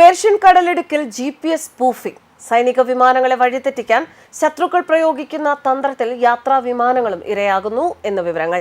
Persian കടലിടുക്കിൽ G P S spoofing. സൈനിക വിമാനങ്ങളെ വഴിതെറ്റിക്കാൻ ശത്രുക്കൾ പ്രയോഗിക്കുന്ന തന്ത്രത്തിൽ യാത്രാ വിമാനങ്ങളും ഇരയാകുന്നു എന്ന വിവരങ്ങൾ.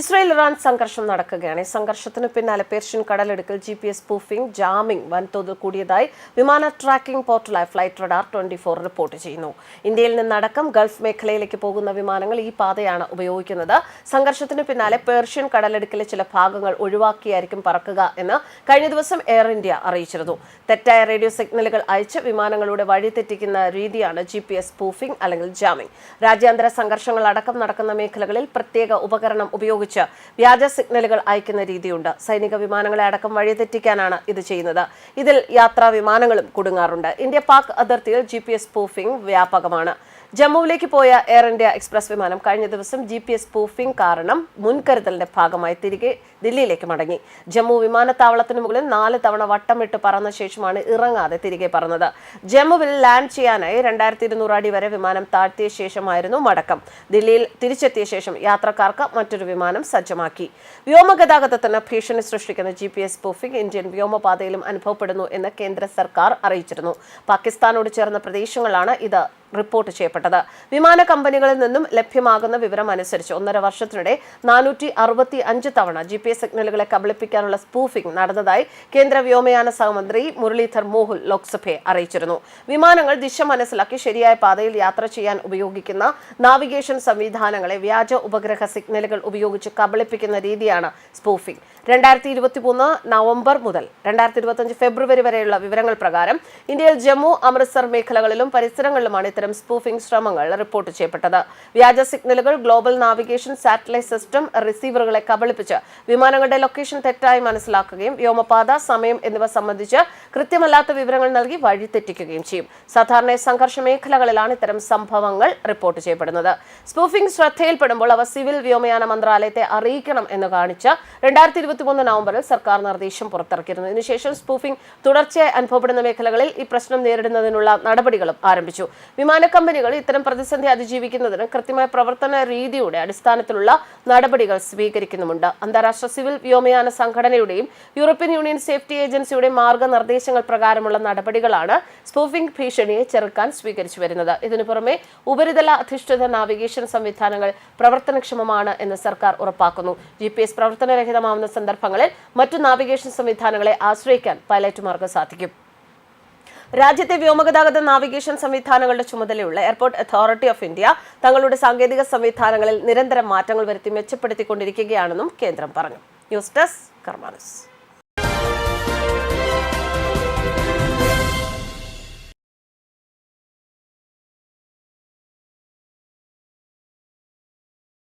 ഇസ്രായേൽ ഇറാൻ സംഘർഷം നടക്കുകയാണ്. ഈ സംഘർഷത്തിന് പിന്നാലെ Persian കടലെടുക്കൽ G P S spoofing jamming വൻതോതിൽ കൂടിയതായി വിമാന tracking പോർട്ടലായ flight radar twenty four report ചെയ്യുന്നു. ഇന്ത്യയിൽ നിന്നടക്കം ഗൾഫ് മേഖലയിലേക്ക് പോകുന്ന വിമാനങ്ങൾ ഈ പാതയാണ് ഉപയോഗിക്കുന്നത്. സംഘർഷത്തിന് പിന്നാലെ പേർഷ്യൻ കടലെടുക്കലെ ചില ഭാഗങ്ങൾ ഒഴിവാക്കിയായിരിക്കും പറക്കുക എന്ന് കഴിഞ്ഞ ദിവസം എയർ ഇന്ത്യ അറിയിച്ചിരുന്നു. തെറ്റായ റേഡിയോ സിഗ്നലുകൾ അയച്ച് വിമാനങ്ങളുടെ വഴി തെറ്റിക്കുന്ന രീതിയാണ് ജി പി എസ് പൂഫിംഗ് അല്ലെങ്കിൽ ജാമിംഗ് രാജ്യാന്തര സംഘർഷങ്ങൾ അടക്കം നടക്കുന്ന മേഖലകളിൽ പ്രത്യേക ഉപകരണം ഉപയോഗിച്ച് വ്യാജ സിഗ്നലുകൾ അയക്കുന്ന രീതിയുണ്ട്. സൈനിക വിമാനങ്ങളെ അടക്കം വഴിതെറ്റിക്കാനാണ് ഇത് ചെയ്യുന്നത്. ഇതിൽ യാത്രാ വിമാനങ്ങളും കുടുങ്ങാറുണ്ട്. ഇന്ത്യ പാക് അതിർത്തിയിൽ ജി പി എസ് വ്യാപകമാണ്. ജമ്മുവിലേക്ക് പോയ എയർ ഇന്ത്യ എക്സ്പ്രസ് വിമാനം കഴിഞ്ഞ ദിവസം ജി പി എസ് പൂഫിംഗ് കാരണം മുൻകരുതലിന്റെ ഭാഗമായി തിരികെ ദില്ലിയിലേക്ക് മടങ്ങി. ജമ്മു വിമാനത്താവളത്തിന് മുകളിൽ നാല് തവണ വട്ടമിട്ട് പറന്ന ശേഷമാണ് ഇറങ്ങാതെ തിരികെ പറന്നത്. ജമ്മുവിൽ ലാൻഡ് ചെയ്യാനായി രണ്ടായിരത്തി ഇരുന്നൂറ് അടി വരെ വിമാനം താഴ്ത്തിയ ശേഷമായിരുന്നു മടക്കം. ദില്ലിയിൽ തിരിച്ചെത്തിയ ശേഷം യാത്രക്കാർക്ക് മറ്റൊരു വിമാനം സജ്ജമാക്കി. വ്യോമഗതാഗതത്തിന് ഭീഷണി സൃഷ്ടിക്കുന്ന ജി പി എസ് ഇന്ത്യൻ വ്യോമപാതയിലും അനുഭവപ്പെടുന്നു എന്ന് കേന്ദ്ര സർക്കാർ അറിയിച്ചിരുന്നു. പാകിസ്ഥാനോട് ചേർന്ന പ്രദേശങ്ങളാണ് ഇത് റിപ്പോർട്ട് ചെയ്യപ്പെട്ടത്. വിമാന കമ്പനികളിൽ നിന്നും ലഭ്യമാകുന്ന വിവരം അനുസരിച്ച് ഒന്നര വർഷത്തിനിടെ നാനൂറ്റി അറുപത്തി അഞ്ച് തവണ ജി പി എസ് സിഗ്നലുകളെ കബളിപ്പിക്കാനുള്ള സ്പൂഫിംഗ് നടന്നതായി കേന്ദ്ര വ്യോമയാന സഹമന്ത്രി മുരളീധർ മോഹുൽ ലോക്സഭയെ അറിയിച്ചിരുന്നു. വിമാനങ്ങൾ ദിശ മനസ്സിലാക്കി ശരിയായ പാതയിൽ യാത്ര ചെയ്യാൻ ഉപയോഗിക്കുന്ന നാവിഗേഷൻ സംവിധാനങ്ങളെ വ്യാജ ഉപഗ്രഹ സിഗ്നലുകൾ ഉപയോഗിച്ച് കബളിപ്പിക്കുന്ന രീതിയാണ് സ്പൂഫിംഗ് രണ്ടായിരത്തി ഇരുപത്തി മൂന്ന് നവംബർ മുതൽ രണ്ടായിരത്തി ഇരുപത്തഞ്ച് ഫെബ്രുവരി വരെയുള്ള വിവരങ്ങൾ പ്രകാരം ഇന്ത്യയിൽ ജമ്മു അമൃത്സർ മേഖലകളിലും പരിസരങ്ങളിലുമാണ് ഇത്തരം സ്പൂഫിംഗ് ശ്രമങ്ങൾ റിപ്പോർട്ട് ചെയ്യപ്പെട്ടത്. വ്യാജ സിഗ്നലുകൾ ഗ്ലോബൽ നാവിഗേഷൻ സാറ്റലൈറ്റ് സിസ്റ്റം റിസീവറുകളെ കബളിപ്പിച്ച് വിമാനങ്ങളുടെ ലൊക്കേഷൻ തെറ്റായി മനസ്സിലാക്കുകയും വ്യോമപാത സമയം എന്നിവ സംബന്ധിച്ച് കൃത്യമല്ലാത്ത വിവരങ്ങൾ നൽകി വഴിതെറ്റിക്കുകയും ചെയ്യും. സാധാരണ സംഘർഷ മേഖലകളിലാണ് ഇത്തരം സംഭവങ്ങൾ റിപ്പോർട്ട് ചെയ്യപ്പെടുന്നത്. സ്പൂഫിംഗ് ശ്രദ്ധയിൽപ്പെടുമ്പോൾ അവ സിവിൽ വ്യോമയാന മന്ത്രാലയത്തെ അറിയിക്കണം എന്ന് കാണിച്ച് രണ്ടായിരത്തി ഇരുപത്തിമൂന്ന് നവംബറിൽ സർക്കാർ നിർദ്ദേശം പുറത്തിറക്കിയിരുന്നു. ഇതിനുശേഷം സ്പൂഫിംഗ് തുടർച്ചയായി അനുഭവപ്പെടുന്ന മേഖലകളിൽ ഈ പ്രശ്നം നേരിടുന്നതിനുള്ള നടപടികളും ആരംഭിച്ചു. വിമാന കമ്പനികൾ ഇത്തരം പ്രതിസന്ധി അതിജീവിക്കുന്നതിന് കൃത്യമായ പ്രവർത്തന രീതിയുടെ അടിസ്ഥാനത്തിലുള്ള നടപടികൾ സ്വീകരിക്കുന്നുമുണ്ട്. അന്താരാഷ്ട്ര സിവിൽ വ്യോമയാന സംഘടനയുടെയും യൂറോപ്യൻ യൂണിയൻ സേഫ്റ്റി ഏജൻസിയുടെയും മാർഗനിർദ്ദേശങ്ങൾ പ്രകാരമുള്ള നടപടികളാണ് സ്പൂഫിംഗ് ഭീഷണിയെ ചെറുക്കാൻ സ്വീകരിച്ചു വരുന്നത്. ഇതിനു പുറമെ ഉപരിതല അധിഷ്ഠിത നാവിഗേഷൻ സംവിധാനങ്ങൾ പ്രവർത്തനക്ഷമമാണ് എന്ന് സർക്കാർ ഉറപ്പാക്കുന്നു. ജി പി എസ് പ്രവർത്തനരഹിതമാവുന്ന സന്ദർഭങ്ങളിൽ മറ്റു നാവിഗേഷൻ സംവിധാനങ്ങളെ ആശ്രയിക്കാൻ പൈലറ്റുമാർക്ക് സാധിക്കും. രാജ്യത്തെ വ്യോമഗതാഗത നാവിഗേഷൻ സംവിധാനങ്ങളുടെ ചുമതലയുള്ള എയർപോർട്ട് അതോറിറ്റി ഓഫ് ഇന്ത്യ തങ്ങളുടെ സാങ്കേതിക സംവിധാനങ്ങളിൽ നിരന്തരം മാറ്റങ്ങൾ വരുത്തി മെച്ചപ്പെടുത്തിക്കൊണ്ടിരിക്കുകയാണെന്നും കേന്ദ്രം പറഞ്ഞു. News desk കർമാനസ്.